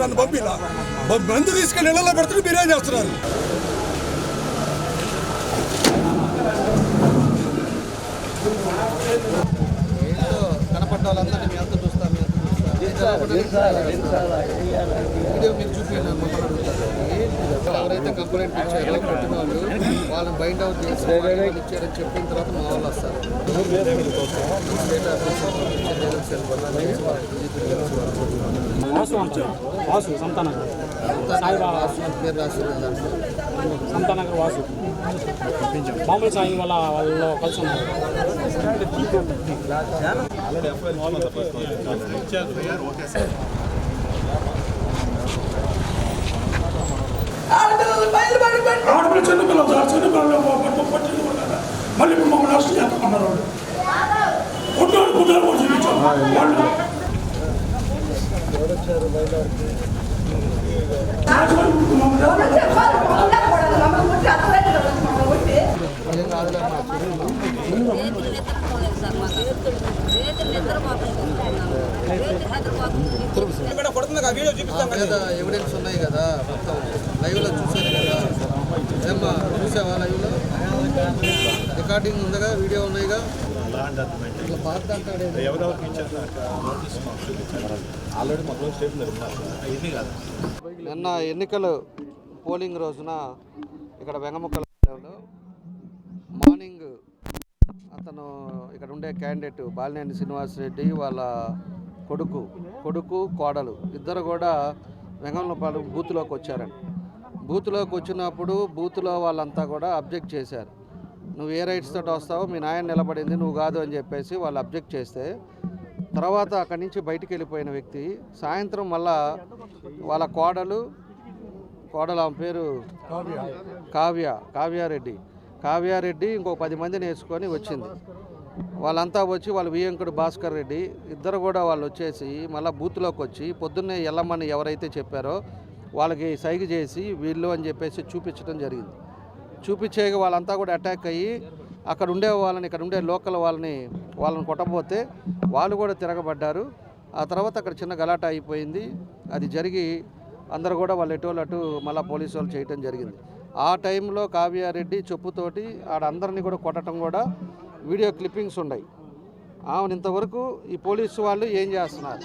నన్ను పంపిలా? మందు తీసుకెళ్ళి ఇళ్ళలో పెడుతున్నారు మీరేం చేస్తున్నారు. కనపడ్డ వాళ్ళందరినీ మీ అంతా చూస్తా మీ అంతా ఎవరైతే కంప్లైంట్ ఇచ్చారో కొట్టిన వాళ్ళు వాళ్ళని బైండ్ అవుట్ చేసి ఇచ్చారని చెప్పిన తర్వాత మా వాళ్ళు వస్తారు. స్టేట్ వాసు సంతానగర్. పేరు దాంట్లో. సంతానగర్ వాసు. మామూలు సాయి వాళ్ళ వాళ్ళు కలిసి ఉన్నారు ఆడపిల్ల చిన్నపిల్లలు సార్ చిన్నపిల్లలు పట్టు పట్టింది కొట్టారు మళ్ళీ ఇప్పుడు మమ్మల్ని అరెస్ట్ చేస్తామన్నారు వాళ్ళు. కొట్టాడు కుట్టాడు కూడా చూపించాం. వాళ్ళు. మా ఆ మీద ఎవిడెన్స్ ఉన్నాయి కదా మొత్తం. లైవ్లో చూసారు కదా. ఏమ్మా చూసావా లైవ్లో? రికార్డింగ్ ఉందిగా వీడియో ఉన్నాయిగా. నిన్న ఎన్నికలు పోలింగ్ రోజున ఇక్కడ వెంగముక్కల మార్నింగ్ అతను ఇక్కడ ఉండే క్యాండిడేట్ బాలినేని శ్రీనివాసరెడ్డి వాళ్ళ కొడుకు కొడుకు కోడలు ఇద్దరు కూడా వెంగంలపాలెం బూత్లోకి వచ్చారండి బూత్లోకి వచ్చినప్పుడు బూత్లో వాళ్ళంతా కూడా అబ్జెక్ట్ చేశారు. నువ్వు ఏ రైట్స్ తోటి వస్తావో మీ నాయన నిలబడింది నువ్వు కాదు అని చెప్పేసి వాళ్ళు అబ్జెక్ట్ చేస్తే తర్వాత అక్కడి నుంచి బయటికి వెళ్ళిపోయిన వ్యక్తి సాయంత్రం మళ్ళా వాళ్ళ కోడలు కోడలు ఆమె పేరు కావ్య. కావ్యారెడ్డి. కావ్యారెడ్డి ఇంకో పది మందిని వేసుకొని వచ్చింది. వాళ్ళంతా వచ్చి వాళ్ళ వియంకుడు భాస్కర్ రెడ్డి ఇద్దరు కూడా వాళ్ళు వచ్చేసి మళ్ళీ బూత్లోకి వచ్చి పొద్దున్నే ఎల్లమ్మని ఎవరైతే చెప్పారో వాళ్ళకి సైగ చేసి వీళ్ళు అని చెప్పేసి చూపించడం జరిగింది. చూపించేయగా వాళ్ళంతా కూడా అటాక్ అయ్యి అక్కడ ఉండే వాళ్ళని ఇక్కడ ఉండే లోకల్ వాళ్ళని వాళ్ళని కొట్టబోతే వాళ్ళు కూడా తిరగబడ్డారు. ఆ తర్వాత అక్కడ చిన్న గలాట అయిపోయింది. అది జరిగి అందరు కూడా వాళ్ళు ఎటు అటు మళ్ళీ పోలీసు వాళ్ళు చేయటం జరిగింది. ఆ టైంలో కావ్యారెడ్డి చెప్పుతోటి ఆడ అందరినీ కూడా కొట్టడం కూడా వీడియో క్లిప్పింగ్స్ ఉన్నాయి. ఆమెను ఇంతవరకు ఈ పోలీసు వాళ్ళు ఏం చేస్తున్నారు?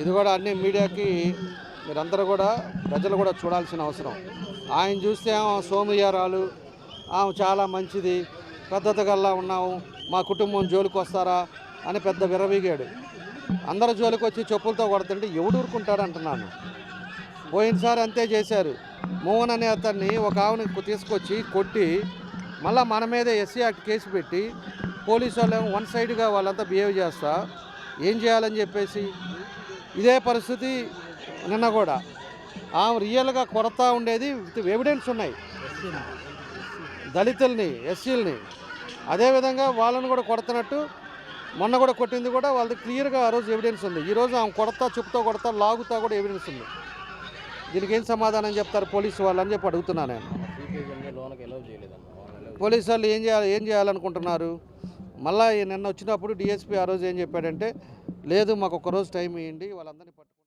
ఇది కూడా అన్ని మీడియాకి మీరందరూ కూడా ప్రజలు కూడా చూడాల్సిన అవసరం. ఆయన చూస్తే ఆమె సోమయ్యారాలు ఆమె చాలా మంచిది పద్ధతి ఉన్నాము మా కుటుంబం జోలికి వస్తారా అని పెద్ద విరవీగాడు అందరు జోలికి వచ్చి చెప్పులతో కొడుతుంటే ఎవడు ఊరుకుంటాడు అంటున్నాను పోయినసారి అంతే చేశారు. మోహన్ అనే అతన్ని ఒక ఆవుని తీసుకొచ్చి కొట్టి మళ్ళీ మన మీద ఎస్సీ యాక్ట్ కేసు పెట్టి పోలీసు వాళ్ళు వన్ సైడ్గా వాళ్ళంతా బిహేవ్ చేస్తా ఏం చేయాలని చెప్పేసి ఇదే పరిస్థితి నిన్న కూడా. ఆమె రియల్గా కొరత ఉండేది విత్ ఎవిడెన్స్ ఉన్నాయి. దళితుల్ని ఎస్సీలని. అదేవిధంగా వాళ్ళని కూడా కొడుతున్నట్టు మొన్న కూడా కొట్టింది కూడా వాళ్ళది క్లియర్గా ఆ రోజు ఎవిడెన్స్ ఉంది. ఈరోజు ఆమె కొడతా చెప్తా కొడతా లాగుతా కూడా ఎవిడెన్స్ ఉంది. దీనికి ఏం సమాధానం చెప్తారు పోలీసు వాళ్ళు అని చెప్పి అడుగుతున్నాను నేను. పోలీసు వాళ్ళు ఏం చేయాలి ఏం చేయాలనుకుంటున్నారు? మళ్ళీ నిన్న వచ్చినప్పుడు డిఎస్పీ ఆ రోజు ఏం చెప్పాడంటే లేదు మాకు ఒక రోజు టైం ఇవ్వండి వాళ్ళందరినీ పట్టు